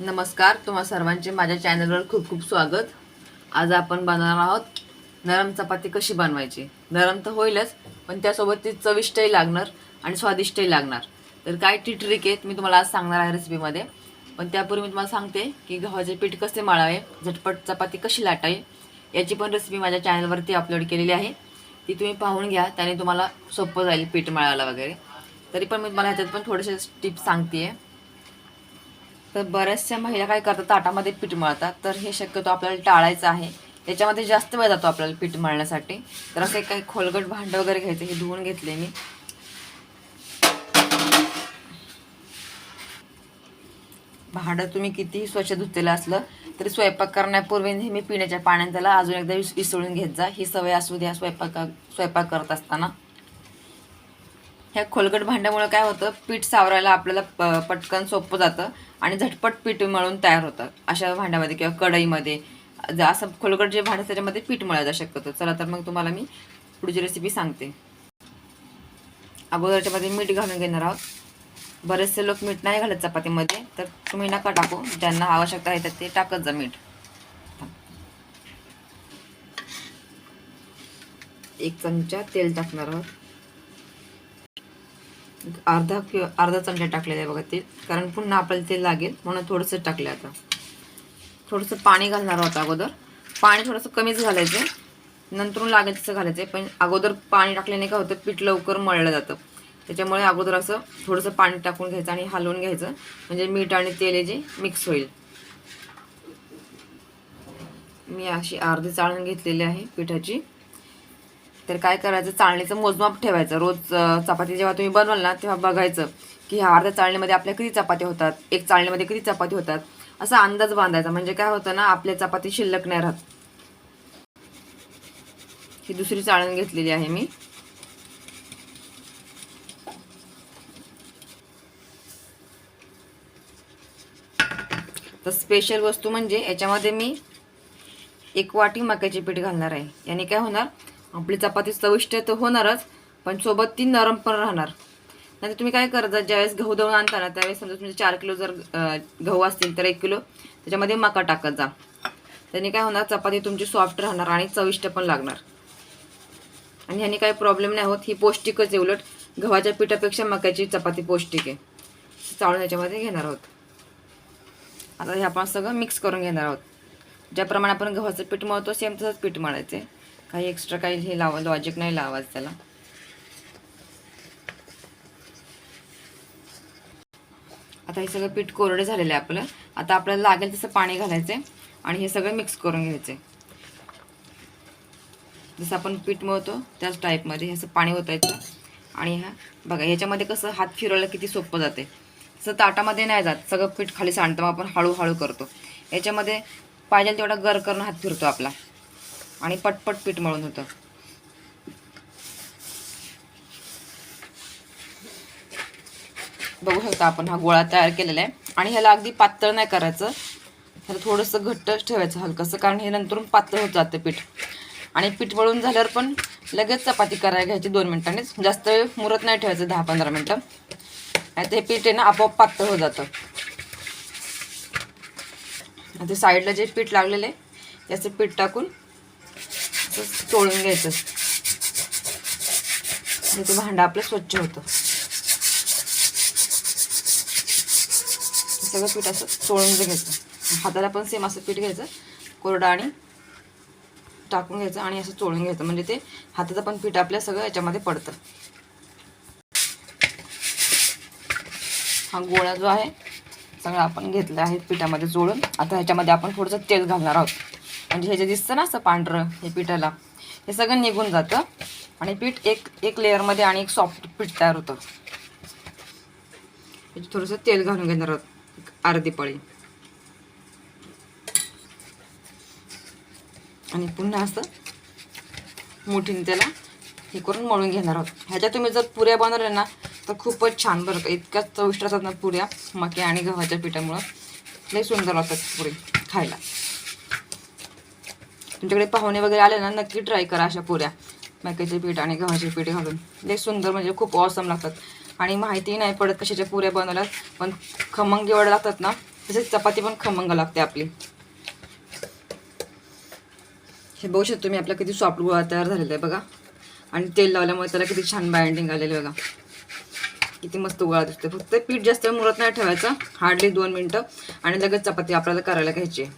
नमस्कार तुम्हा सर्वांचे माझ्या चॅनलवर खूप खूप स्वागत. आज आपण बनवणार आहोत नरम चपाती कशी बनवायची? नरम तर होईलच पण त्यासोबत ती चविष्टही लागणार आणि स्वादिष्टही लागणार. तर काय ती ट्रिक आहेत मी तुम्हाला आज सांगणार आहे रेसिपीमध्ये पण त्यापूर्वी मी तुम्हाला सांगते की गव्हाचे पीठ कसे माळावे झटपट चपाती कशी लाटावी याची पण रेसिपी माझ्या चॅनलवरती अपलोड केलेली आहे. ती तुम्ही पाहून घ्या त्याने तुम्हाला सोपं जाईल पीठ माळायला वगैरे. तरी पण मी तुम्हाला ह्याच्यात पण थोडेसे टिप्स सांगते आहे तर बऱ्याचशा महिला काय करतात ताटामध्ये पीठ मळतात. तर हे शक्यतो आपल्याला टाळायचं आहे. त्याच्यामध्ये जास्त वेळ जातो आपल्याला पीठ मळण्यासाठी. तर असे काही खोलगट भांडं वगैरे घ्यायचं हे धुवून घेतले मी. भांडं तुम्ही कितीही स्वच्छ धुतलेलं असलं तरी स्वयंपाक करण्यापूर्वी नेहमी पिण्याच्या पाण्यात त्याला अजून एकदा विस विसळून घेत जा. ही सवय असू द्या स्वयंपाक स्वयंपाक करत असताना. ह्या खोलगट भांड्यामुळे काय होतं? पीठ सावरायला आपल्याला प पटकन सोपं जातं आणि झटपट पीठ मळून तयार होतं. अशा भांड्यामध्ये किंवा कढईमध्ये. ज- असं खोलगट जे भांडं त्याच्यामध्ये पीठ मळायला शक्यतो. चला तर मग तुम्हाला मी पुढची रेसिपी सांगते. अगोदरच्यामध्ये मीठ घालून घेणार आहोत. बरेचसे लोक मीठ नाही घालत चपातीमध्ये. तर तुम्ही नका टाकू. ज्यांना आवश्यकता आहे तर ते टाकत जा मीठ. एक चमचा तेल टाकणार आहोत. अर्धा किंवा अर्धा चमचा टाकलेला आहे बघा तेल. कारण पुन्हा आपल्याला तेल लागेल म्हणून थोडंसं टाकलं आता. थोडंसं पाणी घालणार होतं अगोदर. पाणी थोडंसं कमीच घालायचं आहे नंतरून लागेल तसं घालायचं आहे पण अगोदर पाणी टाकल्याने काय होतं पीठ लवकर मळलं जातं. त्याच्यामुळे अगोदर असं थोडंसं पाणी टाकून घ्यायचं आणि हलवून घ्यायचं. म्हणजे मीठ आणि तेल हे जे मिक्स होईल. मी अशी अर्धी चाळून घेतलेली आहे पिठाची. तर काय करायचं? चाळणीचं मोजमाप ठेवायचं. रोज चपाती जेव्हा तुम्ही बनवाल ना तेव्हा बघायचं की ह्या अर्ध्या चाळणीमध्ये आपल्या किती चपाती होतात? एक चाळणीमध्ये किती चपाती होतात? असा अंदाज बांधायचा. म्हणजे काय होतं ना आपल्या चपाती शिल्लक नाही राहत. ही दुसरी चाळण घेतलेली आहे मी. तर स्पेशल वस्तू म्हणजे याच्यामध्ये मी एक वाटी मक्याचे पीठ घालणार आहे. याने काय होणार? आपली चपाती चविष्ट तर होणारच पण सोबत ती नरम पण राहणार. नाही तुम्ही काय करता ज्यावेळेस गहू दळून आणता ना त्यावेळेस समजा तुमचे चार किलो जर गहू असतील तर एक किलो त्याच्यामध्ये मका टाकत जा. त्याने काय होणार चपाती तुमची सॉफ्ट राहणार आणि चविष्ट पण लागणार. आणि ह्याने काही प्रॉब्लेम नाही होत ही पौष्टिकच आहे उलट गव्हाच्या पिठापेक्षा मक्याची चपाती पौष्टिक आहे. चाळून याच्यामध्ये घेणार आहोत. आता हे आपण सगळं मिक्स करून घेणार आहोत. ज्याप्रमाणे आपण गव्हाचं पीठ मळतो सेम तसंच पीठ मळायचं आहे. काही एक्स्ट्रा काही हे लावा लॉजिक नाही लावाच त्याला. आता हे सगळं पीठ कोरडे झालेलं आहे आपलं. आता आपल्याला लागेल तसं पाणी घालायचं आहे आणि हे सगळं मिक्स करून घ्यायचं आहे जसं आपण पीठ मळतो त्याच टाईपमध्ये हे असं पाणी ओतायचं. आणि ह्या बघा ह्याच्यामध्ये कसं हात फिरवायला किती सोपं जाते तसं ताटामध्ये नाही जात सगळं पीठ खाली सांडतं मग आपण हळूहळू करतो. याच्यामध्ये पाहिजे तेवढा गर करून हात फिरतो आपला. आणि पटपट पीठ मळून होतं. बघू शकता आपण हा गोळा तयार केलेला आहे. आणि ह्याला अगदी पातळ नाही करायचं. ह्याला थोडंसं घट्ट ठेवायचं हलकंसं कारण हे नंतरून पातळ होत जातं पीठ. आणि पीठ मळून झाल्यावर पण लगेच चपाती करायला घ्यायची दोन मिनिटांनीच. जास्त वेळ मुरत नाही ठेवायचं दहा पंधरा मिनटं. आणि ते पीठ आहे ना आपोआप पातळ होत जातं. आणि ते साईडला जे पीठ लागलेलं आहे त्याचं पीठ टाकून असं चोळून घ्यायचं. आणि ते भांडं आपलं स्वच्छ होतं. सगळं पीठ असं चोळून घ्यायचं. हाताला पण सेम असं पीठ घ्यायचं. कोरडं आणि टाकून घ्यायचं आणि असं चोळून घ्यायचं. म्हणजे ते हाताचं पण पीठ आपल्या सगळं याच्यामध्ये पडतं. हा गोळा जो आहे सगळं आपण घेतला आहे पिठामध्ये चोळून आता ह्याच्यामध्ये आपण थोडंसं तेल घालणार आहोत. म्हणजे हे जे दिसतं ना असं पांढरं हे पिठाला हे सगळं निघून जातं आणि पीठ एक एक लेअरमध्ये आणि एक सॉफ्ट पीठ तयार होतं. त्याच्यात थोडंसं तेल घालून घेणार आहोत अर्धी पळी. आणि पुन्हा असं मुठीने त्याला हे करून मळून घेणार आहोत. ह्याच्या तुम्ही जर पुऱ्या बनवल्या ना तर खूपच छान बरं का इतक्या चविष्ट असतात ना पुऱ्या मके आणि गव्हाच्या पिठामुळं. लई सुंदर असतात पुरी खायला. तुमच्याकडे पाहुणे वगैरे आले ना नक्की ट्राय करा अशा पुऱ्या. मक्याचे पीठ आणि गव्हाचे पीठ घालून. ते सुंदर म्हणजे खूप ऑसम लागतात. आणि माहिती नाही पडत कशाच्या पुऱ्या बनवल्यात पण खमंग एवढ्या लागतात ना तसेच चपाती पण खमंग लागते आपली. हे बघू शकतो तुम्ही आपला किती सॉफ्ट गोळा तयार झालेला आहे बघा. आणि तेल लावल्यामुळे त्याला किती छान बाइंडिंग आलेली आहे बघा. किती मस्त गोळा दिसतो फक्त पीठ जास्त मुरत नाही ठेवायचं. हार्डली दोन मिनटं. आणि लगेच चपाती आपल्याला करायला घ्यायची आहे.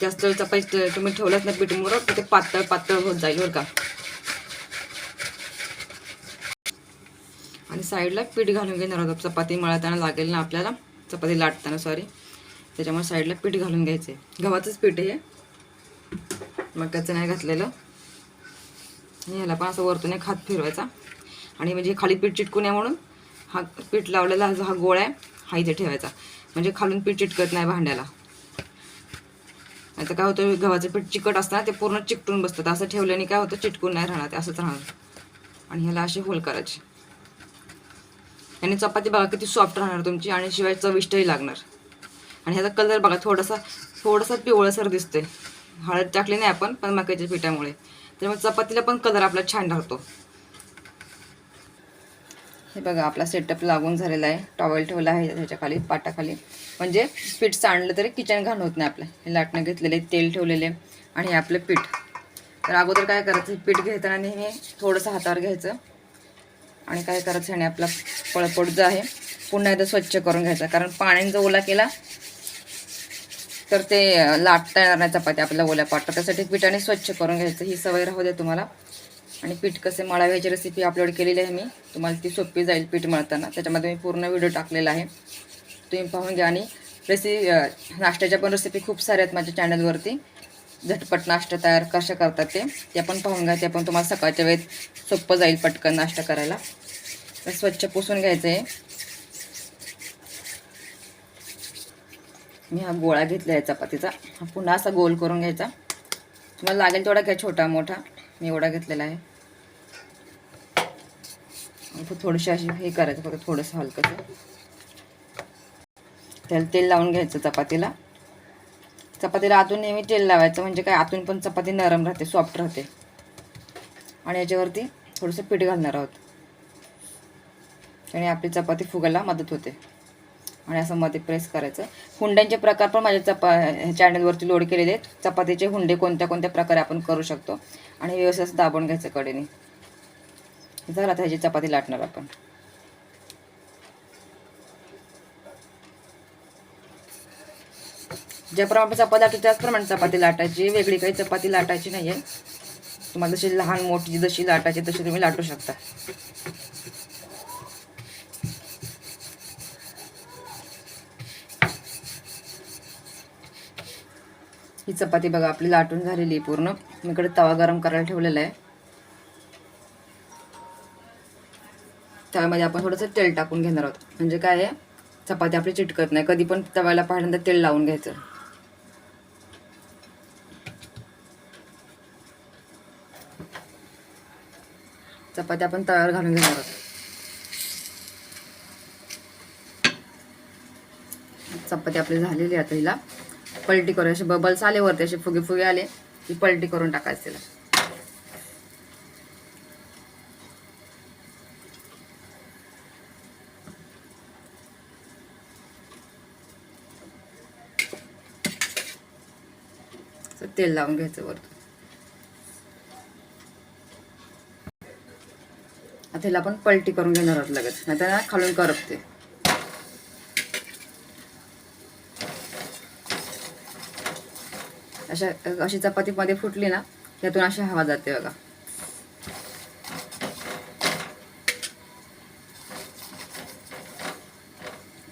जास्त वेळ चपाती तुम्ही ठेवलाच नाही पीठ तर ते पातळ पातळ होत जाईल बरं का. आणि साईडला पीठ घालून घेणार आहोत चपाती मळताना लागेल ना आपल्याला चपाती लाटताना सॉरी त्याच्यामुळे साईडला पीठ घालून घ्यायचं आहे गव्हाचंच पीठ आहे हे. मक्याचं नाही घातलेलं. ह्याला पण असं वरतून एक हात फिरवायचा. आणि म्हणजे खाली पीठ चिटकू नये म्हणून हा पीठ लावलेला हा गोळा आहे हा इथे ठेवायचा. म्हणजे खालून पीठ चिटकत नाही भांड्याला. नाहीतर काय होतं गव्हाचं पीठ चिकट असतं ते पूर्ण चिकटून बसतं असं ठेवल्याने काय होतं चिटकून नाही राहणार ते असंच राहणार. आणि ह्याला अशी होल करायची. आणि चपाती बघा किती सॉफ्ट राहणार तुमची आणि शिवाय चविष्टही लागणार. आणि ह्याचा कलर बघा थोडासा थोडासा पिवळसर दिसते हळद टाकली नाही आपण पण मक्याच्या पिठामुळे. त्यामुळे चपातीला पण कलर आपला छान राहतो. हे बघा आपला सेटअप लागून झालेला आहे. टॉवेल ठेवला आहे ह्याच्याखाली पाटाखाली. म्हणजे पीठ सांडलं तरी किचन घाण होत नाही आपलं. हे लाटणं घेतलेले तेल ठेवलेले आणि हे आपलं पीठ. तर अगोदर काय करायचं हे पीठ घेताना नेहमी थोडंसं हातावर घ्यायचं. आणि काय करायचं ह्याने आपला पळपट जो आहे पुन्हा एकदा स्वच्छ करून घ्यायचा. कारण पाण्याने जर ओला केला तर ते लाटता येणार नाही चपाती. आपल्याला ओल्या पाटतं. त्यासाठी पिठाने स्वच्छ करून घ्यायचं. ही सवय राहू दे तुम्हाला. आणि पीठ कसे मळाव्याची रेसिपी अपलोड केलेली आहे मी. तुम्हाला ती सोपी जाईल पीठ मळताना. त्याच्यामध्ये मी पूर्ण व्हिडिओ टाकलेला आहे. तुम्ही पाहून घ्या आणि रेसिपी नाश्त्याच्या पण रेसिपी खूप साऱ्या आहेत माझ्या चॅनलवरती झटपट नाश्ता तयार कशा करतात ते ते पण पाहून घ्या. ते पण तुम्हाला सकाळच्या वेळेत सोपं जाईल पटकन नाश्ता करायला. तर स्वच्छ पुसून घ्यायचं आहे मी हा गोळा घेतला आहे चपातीचा. हा पुन्हा असा गोल करून घ्यायचा. तुम्हाला लागेल तेवढा घ्या छोटा मोठा. मी एवढा घेतलेला आहे. थोडीशी अशी हे करायचं फक्त थोडंसं हलकंसं. त्याला तेल लावून घ्यायचं चपातीला. चपातीला आतून नेहमी तेल लावायचं म्हणजे काय आतून पण चपाती नरम राहते सॉफ्ट राहते. आणि याच्यावरती थोडंसं पीठ घालणार आहोत. आणि आपली चपाती फुगायला मदत होते. आणि असं मध्ये प्रेस करायचं. हुंड्यांचे प्रकार पण माझ्या चपा चॅनलवरती लोड केलेले आहेत. चपातीचे हुंडे कोणत्या कोणत्या प्रकारे आपण करू शकतो? आणि व्यवस्थित असं दाबून घ्यायचं कडेने झालं आता ह्याची चपाती लाटणार आपण. ज्याप्रमाणे चपाती लाटू त्याचप्रमाणे चपाती लाटायची. वेगळी काही चपाती लाटायची नाही आहे तुम्हाला जशी लहान मोठी जशी लाटायची तशी तुम्ही लाटू शकता. ही चपाती बघा आपली लाटून झालेली आहे पूर्ण. मी इकडे तवा गरम करायला ठेवलेला आहे. तव्यामध्ये आपण थोडंसं तेल टाकून घेणार आहोत. म्हणजे काय आहे? चपाती आपली चिटकत नाही. कधी पण तव्याला पहिल्यांदा तेल लावून घ्यायचं. चपाती आपण तव्यावर घालून घेणार आहोत. चपाती आपली झालेली आहे आता हिला. पलटी करून असे बबल्स आले वरती असे फुगे फुगे आले की पलटी करून टाकायचं तिला. तेल लावून घ्यायचं वरतून. आता ह्याला आपण पलटी करून घेणार आहोत लगेच नाही तर खालून करपते. अशा अशी चपाती मध्ये फुटली ना त्यातून अशी हवा जाते बघा.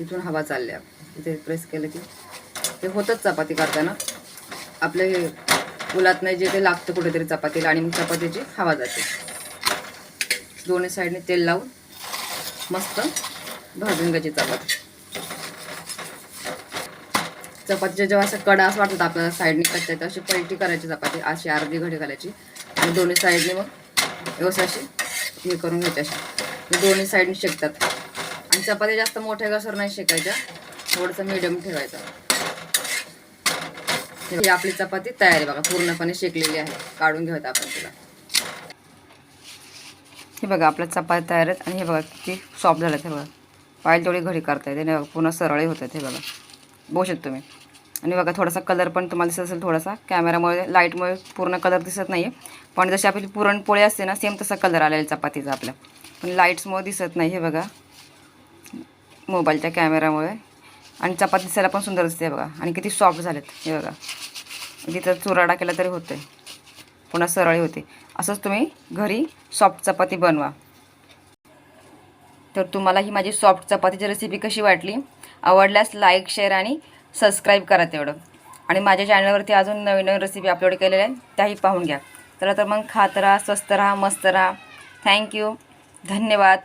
इथून हवा चालल्या. इथे प्रेस केलं की ते होतच चपाती करताना. आपले उलात नाही जे ते लागतं कुठेतरी चपातीला आणि मग चपातीची हवा जाते. दोन्ही साईडने तेल लावून मस्त भाजून घ्यायची चपाती. चपातीच्या जेव्हा असं कडा असं वाटतात आपल्याला साईडने कच्च्या तर अशी पलटी करायची चपाती अशी अर्धी घडी घालायची. आणि दोन्ही साईडने मग व्यवस्थित अशी हे करून घ्यायची अशी. दोन्ही साईडने शेकतात. आणि चपाती जास्त मोठ्या घसर नाही शेकायच्या थोडंसं मिडियम ठेवायचं. ही आपली चपाती तयार आहे बघा पूर्णपणे शेकलेली आहे. काढून घेऊयात आपण तिला. हे बघा आपल्या चपाती तयार आहेत. आणि हे बघा किती सॉफ्ट झालं हे बघा. पाहिजे तेवढी घडी करता येते नाही बघा, पूर्ण सरळही होतात हे बघा. बघू शकतो तुम्ही. आणि बघा थोडासा कलर पण तुम्हाला दिसत असेल थोडासा. कॅमेरामुळे लाईटमुळे पूर्ण कलर दिसत नाही आहे पण जशी आपली पुरणपोळी असते ना सेम तसा कलर आलेला आहे चपातीचा आपल्या पण लाईट्समुळे दिसत नाही हे बघा. मोबाईलच्या कॅमेरामुळे आणि चपाती दिसायला पण सुंदर दिसते बघा. आणि किती सॉफ्ट झालेत हे बघा. तिथं चुराडा केला तरी होते पुन्हा सरळी होते. असंच तुम्ही घरी सॉफ्ट चपाती बनवा. तर तुम्हाला ही माझी सॉफ्ट चपातीची रेसिपी कशी वाटली? आवडल्यास लाईक शेअर आणि सबस्क्राईब करा तेवढं. आणि माझ्या चॅनलवरती अजून नवीन नवीन रेसिपी अपलोड केलेल्या आहेत त्याही पाहून घ्या. चला तर मग खात राहा स्वस्त राहा मस्त राहा. थँक्यू धन्यवाद.